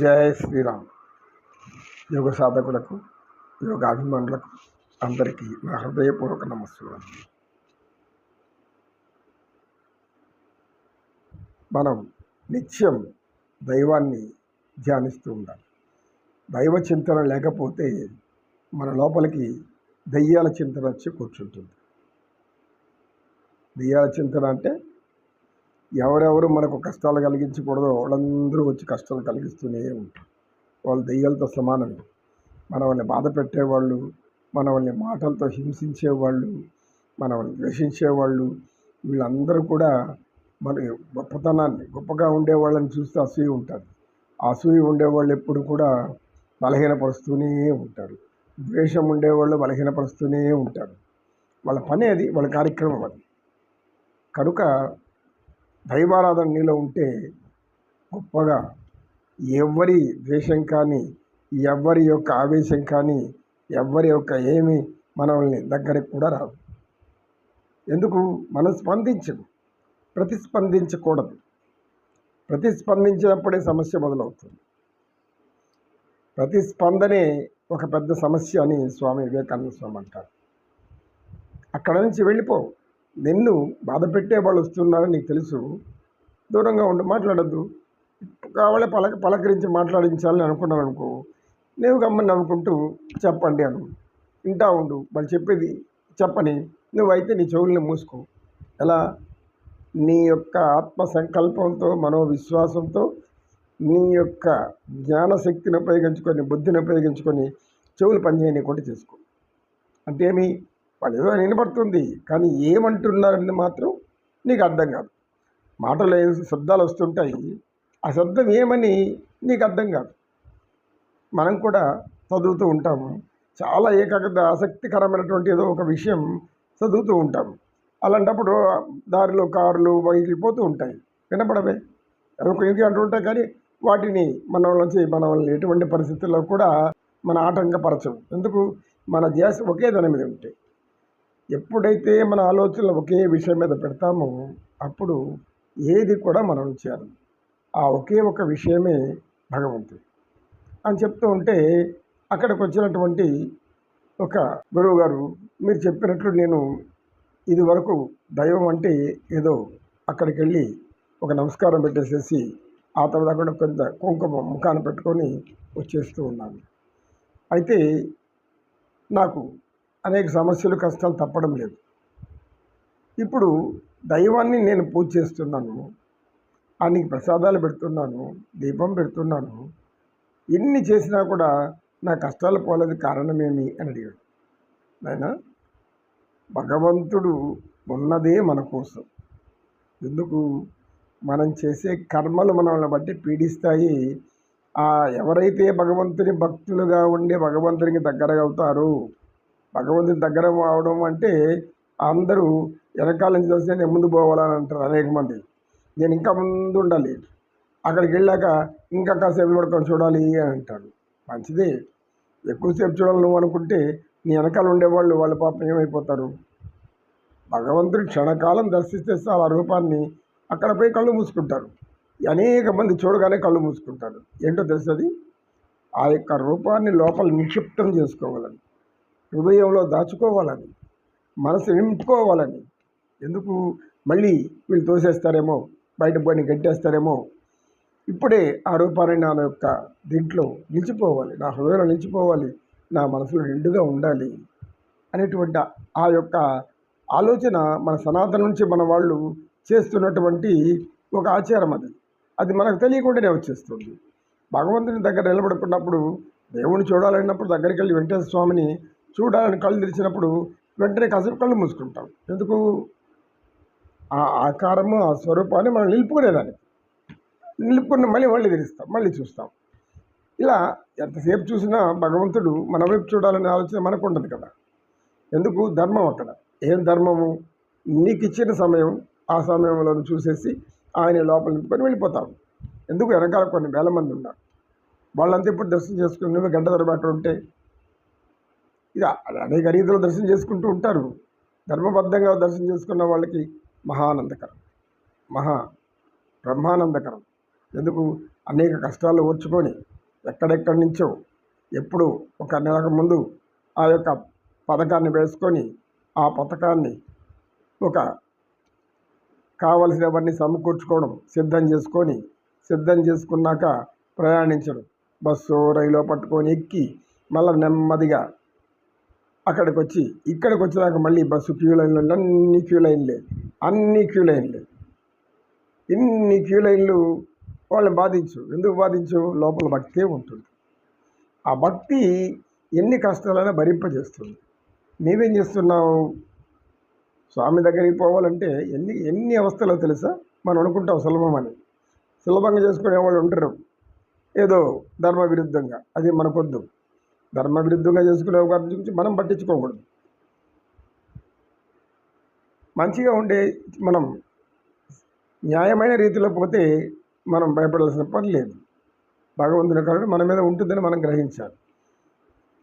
జయ శ్రీరామ్. యోగ సాధకులకు యోగాభిమానులకు అందరికీ నా హృదయపూర్వక నమస్కారం మనం నిత్యం దైవాన్ని ధ్యానిస్తూ ఉండాలి. దైవ చింతన లేకపోతే మన లోపలికి దయ్యాల చింతన వచ్చి కూర్చుంటుంది. దయ్యాల చింతన అంటే ఎవరెవరు మనకు కష్టాలు కలిగించకూడదో వాళ్ళందరూ వచ్చి కష్టాలు కలిగిస్తూనే ఉంటారు. వాళ్ళు దెయ్యాలతో సమానమే. మనల్ని బాధ పెట్టేవాళ్ళు మనల్ని మాటలతో హింసించేవాళ్ళు మనల్ని ద్వేషించేవాళ్ళు వీళ్ళందరూ కూడా మన గొప్పతనాన్ని గొప్పగా ఉండేవాళ్ళని చూస్తే అసూయ ఉంటుంది. ఆ అసూయ ఉండేవాళ్ళు ఎప్పుడు కూడా బలహీనపరుస్తూనే ఉంటారు. ద్వేషం ఉండేవాళ్ళు బలహీనపరుస్తూనే ఉంటారు. వాళ్ళ పని అది వాళ్ళ కార్యక్రమం అది. కనుక దైవారాధన నీలో ఉంటే గొప్పగా. ఎవరి ద్వేషం కానీ ఎవరి యొక్క ఆవేశం కానీ ఎవరి యొక్క ఏమి మనల్ని దగ్గరికి కూడా రాదు. ఎందుకు? మనం స్పందించదు ప్రతిస్పందించకూడదు. ప్రతిస్పందించినప్పుడే సమస్య మొదలవుతుంది. ప్రతిస్పందనే ఒక పెద్ద సమస్య అని స్వామి వివేకానంద స్వామి అంటారు. అక్కడ నుంచి వెళ్ళిపోవు నిన్ను బాధ పెట్టే వాళ్ళు వస్తున్నారని నీకు తెలుసు. దూరంగా ఉండి మాట్లాడద్దు. కావాలే పలక పలకరించి మాట్లాడించాలని అనుకున్నాను అనుకో. నువ్వు గమ్మని నవ్వుకుంటూ చెప్పండి అను. వింటా ఉండు. వాళ్ళు చెప్పేది చెప్పని నువ్వైతే నీ చెవుల్ని మూసుకో. ఎలా? నీ యొక్క ఆత్మ సంకల్పంతో మనోవిశ్వాసంతో నీ యొక్క జ్ఞానశక్తిని ఉపయోగించుకొని బుద్ధిని ఉపయోగించుకొని చెవులు పనిచేయనీయకుండా చేసుకో. అంటే ఏమి వాళ్ళు ఏదో వినపడుతుంది కానీ ఏమంటున్నారని మాత్రం నీకు అర్థం కాదు. మాటలు శబ్దాలు వస్తుంటాయి. ఆ శబ్దం ఏమని నీకు అర్థం కాదు. మనం కూడా చదువుతూ ఉంటాము. చాలా ఏకాగ్రత ఆసక్తికరమైనటువంటి ఏదో ఒక విషయం చదువుతూ ఉంటాము. అలాంటప్పుడు దారిలో కార్లు బైకులు పోతూ ఉంటాయి. వినపడవే? ఒక ఇంటి అంటూ ఉంటాయి కానీ వాటిని మన నుంచి మన వాళ్ళని ఎటువంటి పరిస్థితుల్లో కూడా మన ఆటంకపరచవు. ఎందుకు? మన ధ్యాస ఒకే దాని మీద ఉంటాయి ఎప్పుడైతే మన ఆలోచనలు ఒకే విషయం మీద పెడతామో అప్పుడు ఏది కూడా మనం చేయాలి. ఆ ఒకే ఒక విషయమే భగవంతుడు. అని చెప్తూ ఉంటే అక్కడికి వచ్చినటువంటి ఒక గురువు గారు మీరు చెప్పినట్లు నేను ఇది వరకు దైవం అంటే ఏదో అక్కడికి వెళ్ళి ఒక నమస్కారం పెట్టేసేసి ఆ తర్వాత అక్కడ కొంత కుంకుమ ముఖాన్ని పెట్టుకొని వచ్చేస్తూ ఉన్నాను. అయితే నాకు అనేక సమస్యలు కష్టాలు తప్పడం లేదు. ఇప్పుడు దైవాన్ని నేను పూజ చేస్తున్నాను ఆయనకి ప్రసాదాలు పెడుతున్నాను దీపం పెడుతున్నాను. ఎన్ని చేసినా కూడా నా కష్టాలు పోలేదు కారణమేమి అని అడిగాడు. నాయన భగవంతుడు ఉన్నదే మన కోసం. ఎందుకు? మనం చేసే కర్మలు మనల్ని బట్టి పీడిస్తాయి. ఆ ఎవరైతే భగవంతుని భక్తులుగా ఉండి భగవంతునికి దగ్గరగా అవుతారో భగవంతుడి దగ్గర అవడం అంటే అందరూ వెనకాల నుంచి చూస్తే నేను ముందు పోవాలని అంటారు అనేక మంది. నేను ఇంకా ముందు ఉండాలి. అక్కడికి వెళ్ళాక ఇంకా కాసేపు పడుకొని చూడాలి అని అంటాడు. మంచిదే. ఎక్కువసేపు చూడాలి నువ్వు అనుకుంటే నీ వెనకాల ఉండేవాళ్ళు వాళ్ళ పాపం ఏమైపోతారు? భగవంతుడు క్షణకాలం దర్శిస్తే ఆ రూపాన్ని అక్కడ పోయి కళ్ళు మూసుకుంటారు. అనేక మంది చూడగానే కళ్ళు మూసుకుంటారు. ఏంటో తెలుస్తుంది ఆ యొక్క రూపాన్ని లోపల నిక్షిప్తం చేసుకోవాలని. హృదయంలో దాచుకోవాలని మనసు నింపుకోవాలని. ఎందుకు? మళ్ళీ వీళ్ళు తోసేస్తారేమో బయట పోయి గట్టేస్తారేమో ఇప్పుడే ఆ రూపాన్ని నా యొక్క దీంట్లో నిలిచిపోవాలి. నా హృదయంలో నిలిచిపోవాలి. నా మనసులో నిండుగా ఉండాలి అనేటువంటి ఆ యొక్క ఆలోచన మన సనాతన నుంచి మన వాళ్ళు చేస్తున్నటువంటి ఒక ఆచారం అది. అది మనకు తెలియకుండానే వచ్చేస్తుంది. భగవంతుని దగ్గర నిలబడుకున్నప్పుడు దేవుని చూడాలన్నప్పుడు దగ్గరికి వెళ్ళి వెంకటేశ్వర స్వామిని చూడాలని కళ్ళు తెరిచినప్పుడు వెంటనే కాసేపు కళ్ళు మూసుకుంటాం. ఎందుకు? ఆ ఆకారము ఆ స్వరూపాన్ని మనం నిలుపుకునేదానికి నిలుపుకున్న మళ్ళీ మళ్ళీ తెరుస్తాం మళ్ళీ చూస్తాం. ఇలా ఎంతసేపు చూసినా భగవంతుడు మన వైపు చూడాలనే ఆలోచన మనకు ఉండదు కదా. ఎందుకు? ధర్మం అక్కడ. ఏం ధర్మము? నీకు ఇచ్చిన సమయం ఆ సమయంలో చూసేసి ఆయన లోపల నింపుకొని వెళ్ళిపోతాం. ఎందుకు? వెనకాల కొన్ని వేల మంది ఉన్నారు. వాళ్ళంతా ఇప్పుడు దర్శనం చేసుకుని నువ్వు గంట తరబడి ఉంటే ఇది అనేక రీతిలో దర్శనం చేసుకుంటూ ఉంటారు. ధర్మబద్ధంగా దర్శనం చేసుకున్న వాళ్ళకి మహానందకరం. మహా బ్రహ్మానందకరం. ఎందుకు? అనేక కష్టాలు ఓర్చుకొని ఎక్కడెక్కడి నుంచో ఎప్పుడు ఒక నెలకు ముందు ఆ యొక్క పథకాన్ని వేసుకొని ఆ పథకాన్ని ఒక కావలసినవన్నీ సమకూర్చుకోవడం సిద్ధం చేసుకొని సిద్ధం చేసుకున్నాక ప్రయాణించడం. బస్సు రైలు పట్టుకొని ఎక్కి మళ్ళీ నెమ్మదిగా అక్కడికి వచ్చి ఇక్కడికి వచ్చేదాకా మళ్ళీ బస్సు క్యూ లైన్లు అన్ని క్యూ లైన్లే అన్ని క్యూ లైన్లే ఇన్ని క్యూ లైన్లు వాళ్ళని బాధించు. ఎందుకు బాధించు? లోపల భక్తే ఉంటుంది. ఆ భక్తి ఎన్ని కష్టాలైనా భరింపజేస్తుంది. నీవేం చేస్తున్నావు స్వామి దగ్గరికి పోవాలంటే ఎన్ని ఎన్ని అవస్థలో తెలుసా? మనం అనుకుంటాం సులభమని సులభంగా చేసుకునే వాళ్ళు ఉంటారు. ఏదో ధర్మ విరుద్ధంగా అది మనకొద్దు. ధర్మ విరుద్ధంగా చేసుకునే వారి గురించి మనం పట్టించుకోకూడదు. మంచిగా ఉండే మనం న్యాయమైన రీతిలో పోతే మనం భయపడాల్సిన పని లేదు. భగవంతుని కరుణ మన మీద ఉంటుందని మనం గ్రహించాలి.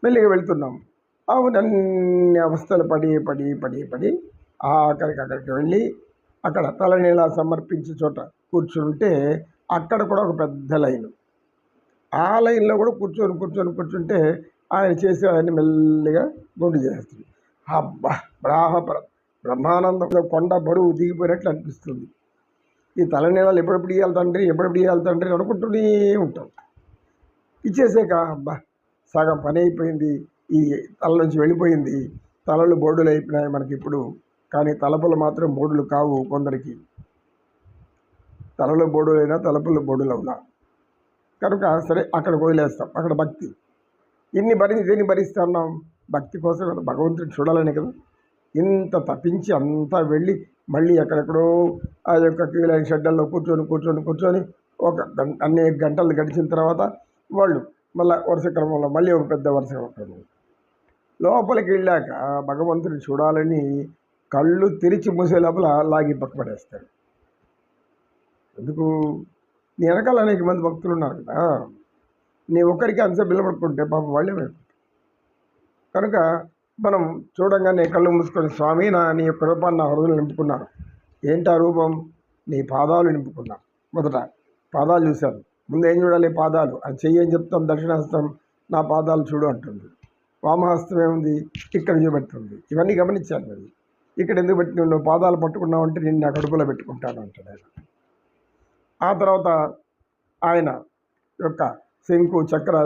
మెల్లిగా వెళ్తున్నాం. అవును అన్ని అవస్థలు పడి పడి పడి పడి ఆఖరికి అక్కడికి వెళ్ళి అక్కడ తలనీలా సమర్పించే చోట కూర్చుంటే అక్కడ కూడా ఒక పెద్ద లైను. ఆ లైన్లో కూడా కూర్చొని కూర్చొని కూర్చుంటే ఆయన చేసి అవన్నీ మెల్లిగా గుండు చేస్తుంది అబ్బా! బ్రాహ బ్రహ్మానందం కొండ బరువు దిగిపోయినట్లు అనిపిస్తుంది. ఈ తలనీలాలు ఎప్పుడెప్పుడు ఇవ్వాలి తండ్రి ఎప్పుడెప్పుడు ఇవ్వాలి తండ్రి అనుకుంటూనే ఉంటాం. ఇచ్చేసాక అబ్బా! సగం పని అయిపోయింది ఈ తల నుంచి వెళ్ళిపోయింది. తలలు బోర్డులు అయిపోయినాయి మనకి ఇప్పుడు కానీ తలపులు మాత్రం బోర్డులు కావు కొందరికి. తలలో బోర్డులైనా తలపులు బోర్డులు అవునా కనుక సరే అక్కడ వదిలేస్తాం. అక్కడ భక్తి. ఇన్ని భరి దేన్ని భరిస్తున్నాం? భక్తి కోసం కదా భగవంతుడిని చూడాలని కదా. ఇంత తప్పించి అంతా వెళ్ళి మళ్ళీ ఎక్కడెక్కడో ఆ యొక్క క్యూలైన్ షెడ్డల్లో కూర్చొని కూర్చొని కూర్చొని ఒక అనేక గంటలు గడిచిన తర్వాత వాళ్ళు మళ్ళీ వరుస క్రమంలో మళ్ళీ ఒక పెద్ద వరుస క్రమం లోపలికి వెళ్ళాక భగవంతుని చూడాలని కళ్ళు తెరిచి మూసే లోపల లాగి పక్కపడేస్తాడు ఎందుకు? నీ వెనకాల అనేక మంది భక్తులు ఉన్నారు కదా. నీ ఒక్కరికి అంత నిలబడుకుంటే పాపం వాళ్ళే కనుక మనం చూడంగానే కళ్ళు మూసుకొని స్వామి నా నీ యొక్క రూపాన్ని నా హృదయం నింపుకున్నాను. ఏంటి ఆ రూపం? నీ పాదాలు నింపుకున్నాను మొదట పాదాలు చూశాను. ముందు ఏం చూడాలి? పాదాలు. అది చెయ్యి అని చెప్తాం దక్షిణహస్తం నా పాదాలు చూడు అంటుంది. వామహస్తం ఏముంది? ఇక్కడ చూపెడుతుంది. ఇవన్నీ గమనించాలి మరి. ఇక్కడ ఎందుకు పెట్టి నువ్వు పాదాలు పట్టుకున్నావు అంటే నేను నా కడుపులో పెట్టుకుంటాను అంటాడు ఆయన. ఆ తర్వాత ఆయన యొక్క శంకు చక్ర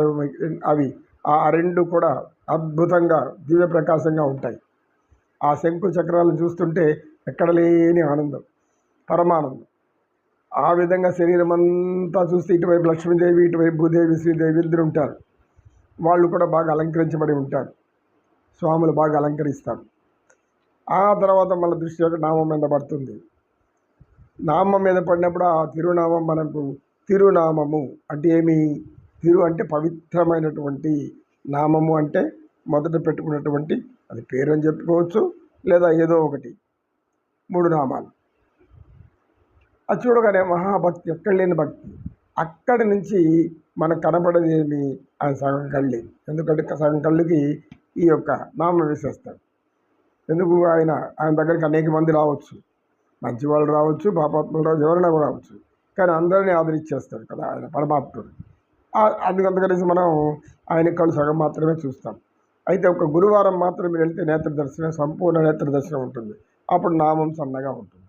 అవి ఆ రెండు కూడా అద్భుతంగా దివ్య ప్రకాశంగా ఉంటాయి. ఆ శంకు చక్రాలను చూస్తుంటే ఎక్కడ లేని ఆనందం పరమానందం. ఆ విధంగా శరీరం అంతా చూస్తే ఇటువైపు లక్ష్మీదేవి ఇటువైపు భూదేవి శ్రీదేవి ఇద్దరు ఉంటారు. వాళ్ళు కూడా బాగా అలంకరించబడి ఉంటారు. స్వాములు బాగా అలంకరిస్తారు. ఆ తర్వాత మన దృష్టి యొక్క నామం మీద పడుతుంది. నామం మీద పడినప్పుడు ఆ తిరునామం మనకు తిరునామము అంటే ఏమి? తిరు అంటే పవిత్రమైనటువంటి నామము అంటే మొదట పెట్టుకున్నటువంటి అది పేరు అని చెప్పుకోవచ్చు లేదా ఏదో ఒకటి. మూడు నామాలు. అది చూడగానే మహాభక్తి ఎక్కడ లేని భక్తి. అక్కడి నుంచి మనకు కనబడేది ఏమి? ఆయన సగం కళ్ళి. ఎందుకంటే సగం కళ్ళుకి ఈ యొక్క నామం వేసేస్తాడు. ఎందుకు? ఆయన ఆయన దగ్గరికి అనేక మంది రావచ్చు. మంచి వాళ్ళు రావచ్చు పాపాత్మలు రావచ్చు ఎవరైనా రావచ్చు. కానీ అందరినీ ఆదరించేస్తాడు కదా ఆయన పరమాత్ముడు. అందుకంత కలిసి మనం ఆయన కళ్ళు సగం మాత్రమే చూస్తాం. అయితే ఒక గురువారం మాత్రం మీరు వెళ్తే నేత్ర దర్శనం సంపూర్ణ నేత్ర దర్శనం ఉంటుంది. అప్పుడు నామం సన్నగా ఉంటుంది.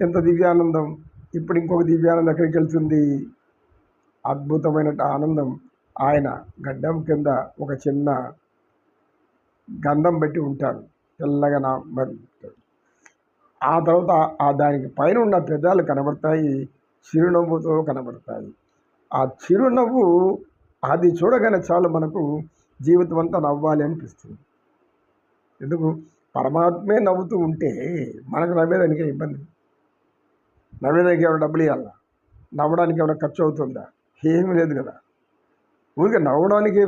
ఎంత దివ్యానందం! ఇప్పుడు ఇంకొక దివ్యానందం ఎక్కడికి వెళ్తుంది? అద్భుతమైన ఆనందం! ఆయన గడ్డం కింద ఒక చిన్న గంధం పెట్టి ఉంటారు. తెల్లగా నా ఆ తర్వాత ఆ దానికి పైన ఉన్న పెదాలు కనబడతాయి. చిరునవ్వుతో కనబడతాయి. ఆ చిరునవ్వు అది చూడగానే చాలు మనకు జీవితం అంతా నవ్వాలి అనిపిస్తుంది. ఎందుకు? పరమాత్మే నవ్వుతూ ఉంటే మనకు నవ్వేదానికి ఇబ్బంది? నవ్వేదానికి ఏమైనా డబ్బులు ఇవ్వాలా నవ్వడానికి ఏమైనా ఖర్చు అవుతుందా? ఏమీ లేదు కదా. ఊరికే నవ్వడానికి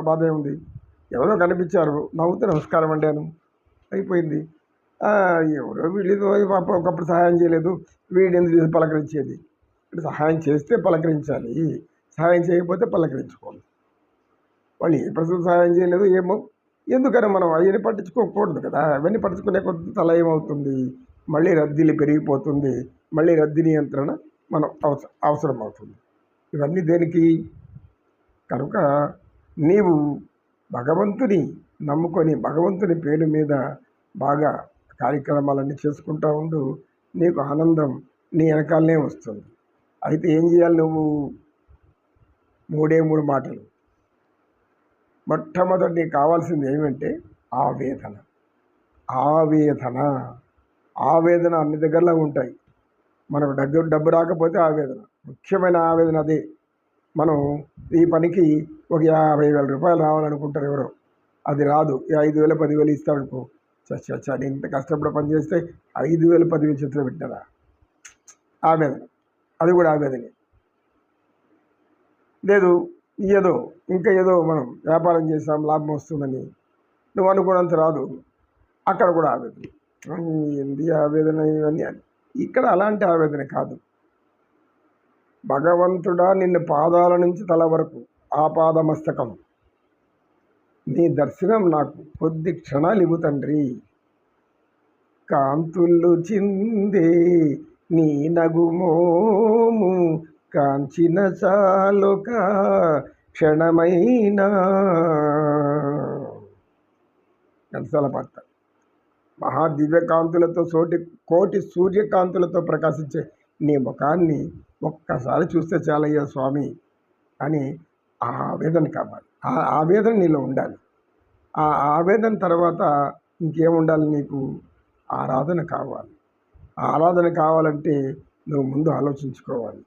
బాధ ఏముంది ఎవరో కనిపించారు. నవ్వుతే నమస్కారం అంటాను అయిపోయింది. ఎవరో వీళ్ళు ఒకప్పుడు సహాయం చేయలేదు. వీడు ఎందుకు పలకరించేది? సహాయం చేస్తే పలకరించాలి. సహాయం చేయకపోతే పలకరించుకోవాలి. వాళ్ళు ఏ ప్రస్తుతం సహాయం చేయలేదు ఏమో ఎందుకని మనం అవన్నీ పట్టించుకోకూడదు కదా. అవన్నీ పట్టించుకునే కొద్ది తల ఏమవుతుంది? మళ్ళీ రద్దీలు పెరిగిపోతుంది. మళ్ళీ రద్దీ నియంత్రణ మనం అవసరం అవసరం అవుతుంది ఇవన్నీ దేనికి? కనుక నీవు భగవంతుని నమ్ముకొని భగవంతుని పేరు మీద బాగా కార్యక్రమాలన్నీ చేసుకుంటూ ఉండు. నీకు ఆనందం నీ వెనకాలనే వస్తుంది. అయితే ఏం చేయాలి నువ్వు? మూడే మూడు మాటలు. మొట్టమొదటి నీకు కావాల్సింది ఏమంటే ఆవేదన. ఆవేదన. ఆవేదన అన్ని దగ్గరలో ఉంటాయి. మనకు డబ్బు డబ్బు రాకపోతే ఆవేదన. ముఖ్యమైన ఆవేదన అదే. మనం ఈ పనికి ఒక యాభై వేల రూపాయలు రావాలనుకుంటారు ఎవరో. అది రాదు. ఐదు వేలు పదివేలు ఇస్తాడనుకో చచ్చా నేను ఇంత కష్టపడి పని చేస్తే ఐదు వేలు పదివేలు చేతిలో పెట్టారా ఆవేదన. అది కూడా ఆవేదనే లేదు. ఏదో ఇంకా ఏదో మనం వ్యాపారం చేసాం లాభం వస్తుందని నువ్వు అనుకున్నంత రాదు. అక్కడ కూడా ఆవేదన ఏంది ఆవేదన ఇవన్నీ అని. ఇక్కడ అలాంటి ఆవేదన కాదు. భగవంతుడా నిన్ను పాదాల నుంచి తల వరకు ఆ పాదమస్తకం. నీ దర్శనం నాకు కొద్ది క్షణాలు ఇవ్వు తండ్రి. కాంతులు చిందే నీ నగుమోము కాంచిన చాలుక క్షణమైనా. గంటసాల పాట మహాదివ్యకాంతులతో సోటి కోటి సూర్యకాంతులతో ప్రకాశించే నీ ముఖాన్ని ఒక్కసారి చూస్తే చాలయ్యా స్వామి అని ఆ ఆవేదన కావాలి ఆ ఆవేదన నీలో ఉండాలి. ఆ ఆవేదన తర్వాత ఇంకేముండాలి నీకు? ఆరాధన కావాలి. ఆరాధన కావాలంటే నువ్వు ముందు ఆలోచించుకోవాలి.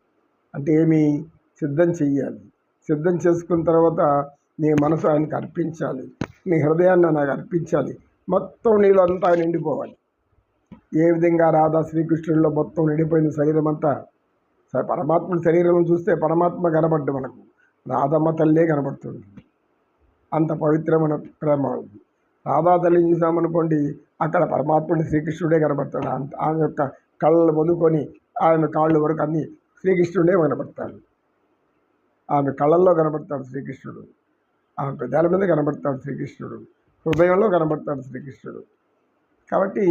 అంటే ఏమి సిద్ధం చెయ్యాలి. సిద్ధం చేసుకున్న తర్వాత నీ మనసు ఆయనకు అర్పించాలి. నీ హృదయాన్ని నాకు అర్పించాలి. మొత్తం నీళ్ళు అంతా నిండిపోవాలి. ఏ విధంగా రాధా శ్రీకృష్ణుడిలో మొత్తం నిండిపోయింది శరీరం అంతా? సరే పరమాత్మ శరీరం చూస్తే పరమాత్మ కనబడ్డు మనకు. రాధమ్మ తల్లే కనబడుతుంది. అంత పవిత్రమైన ప్రేమ ఉంది. రాధాతల్లిని చూసామనుకోండి అక్కడ పరమాత్ముడు శ్రీకృష్ణుడే కనబడతాడు అంత ఆమె యొక్క కళ్ళను పొందుకొని ఆమె కాళ్ళు వరకు అన్నీ శ్రీకృష్ణుడే కనబడతాడు ఆమె కళ్ళల్లో కనబడతాడు శ్రీకృష్ణుడు. ఆమె పెదాల మీద కనబడతాడు శ్రీకృష్ణుడు. హృదయంలో కనబడతాడు శ్రీకృష్ణుడు. కాబట్టి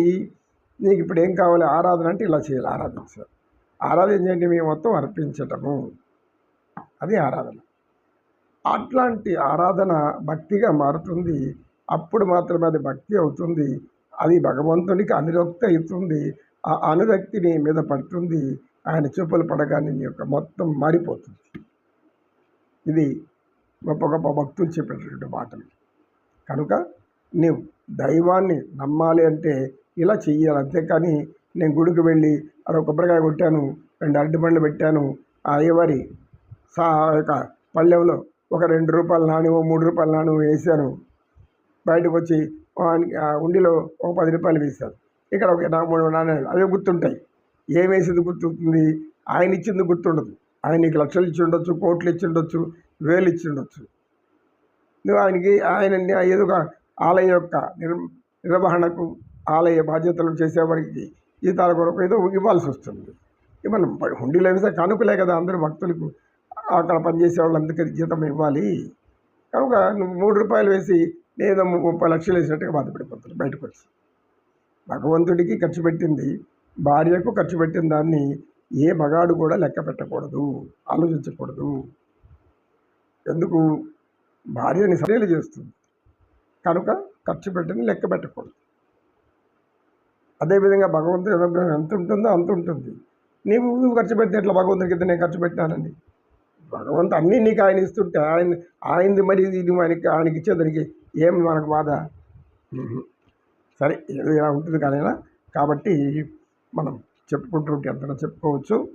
నీకు ఇప్పుడు ఏం కావాలి? ఆరాధన అంటే ఇలా చేయాలి ఆరాధించాలి. చేయండి మేము మొత్తం అర్పించటము. అది ఆరాధన. అట్లాంటి ఆరాధన భక్తిగా మారుతుంది అప్పుడు మాత్రమే అది భక్తి అవుతుంది. అది భగవంతునికి అనురక్తి అవుతుంది. ఆ అనురక్తి నీ మీద పడుతుంది. ఆయన చూపులు పడగానే నీ యొక్క మొత్తం మారిపోతుంది ఇది గొప్ప గొప్ప భక్తులు చెప్పేటటువంటి మాటలు కనుక నీవు దైవాన్ని నమ్మాలి అంటే ఇలా చెయ్యాలి. అంతేకాని నేను గుడికి వెళ్ళి అక్కడ కొబ్బరికాయ కొట్టాను రెండు అరటి పండ్లు పెట్టాను ఆ అయ్యవారి సా యొక్క పళ్ళెంలో ఒక రెండు రూపాయలు నాణ్యం మూడు రూపాయలు నాణ్యం వేసాను బయటకు వచ్చి ఆ ఉండిలో ఒక పది రూపాయలు వేశాను ఇక్కడ ఒక మూడు నాణ్యాలు అవే గుర్తుంటాయి. ఏం వేసింది గుర్తుంది ఆయన ఇచ్చింది గుర్తుండదు. ఆయన నీకు లక్షలు ఇచ్చి ఉండొచ్చు కోట్లు ఇచ్చి ఉండొచ్చు వేలు ఇచ్చి ఉండొచ్చు. నువ్వు ఆయనకి ఆయన ఏదో ఒక ఆలయ యొక్క నిర్ నిర్వహణకు ఆలయ బాధ్యతలు చేసేవారికి జీతాల కొరకు ఏదో ఇవ్వాల్సి వస్తుంది. మనం హుండీలో వేస్తే కానుకలే కదా అందరూ భక్తులకు. అక్కడ పనిచేసే వాళ్ళందరికీ జీతం ఇవ్వాలి. కనుక నువ్వు మూడు రూపాయలు వేసి లేదా ముప్పై లక్షలు వేసినట్టుగా బాధపడిపోతారు బయటకు వచ్చి. భగవంతుడికి ఖర్చు పెట్టింది భార్యకు ఖర్చు పెట్టిన దాన్ని ఏ మగాడు కూడా లెక్క పెట్టకూడదు ఆలోచించకూడదు. ఎందుకు? భార్యని సరేలు చేస్తుంది. కనుక ఖర్చు పెట్టిన లెక్క పెట్టకూడదు. అదేవిధంగా భగవంతుడి అనుగ్రహం ఎంత ఉంటుందో అంత ఉంటుంది. నీవు నువ్వు ఖర్చు పెడితే ఎట్లా భగవంతుడికి ఇద్దరు నేను ఖర్చు పెట్టానండి భగవంతు అన్నీ నీకు ఆయన ఇస్తుంటే ఆయన ఆయనది మరి ఇది ఆయనకి ఆయనకి ఇచ్చేదానికి ఏం మనకు బాధ? సరే ఏదో ఇలా ఉంటుంది కానీ కాబట్టి మనం చెప్పుకుంటుంటే ఎంత చెప్పుకోవచ్చు.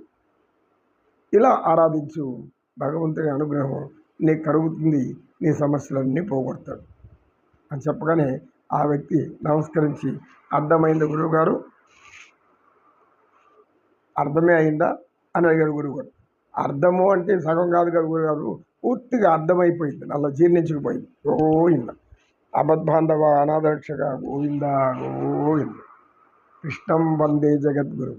ఇలా ఆరాధించు. భగవంతుని అనుగ్రహం నీకు కలుగుతుంది నీ సమస్యలన్నీ పోగొడతాడు. అని చెప్పగానే ఆ వ్యక్తి నమస్కరించి అర్థమైంది గురువుగారు అర్థమే అయిందా? అని అడిగాడు గురువుగారు. అర్థము అంటే సగం కాదు కదా గురుగారు పూర్తిగా అర్థమైపోయింది. అలా జీర్ణించుకుపోయింది. గోవింద అబద్బాంధవ అనాథరక్షక గోవింద గోవింద కృష్ణం వందే జగద్గురు.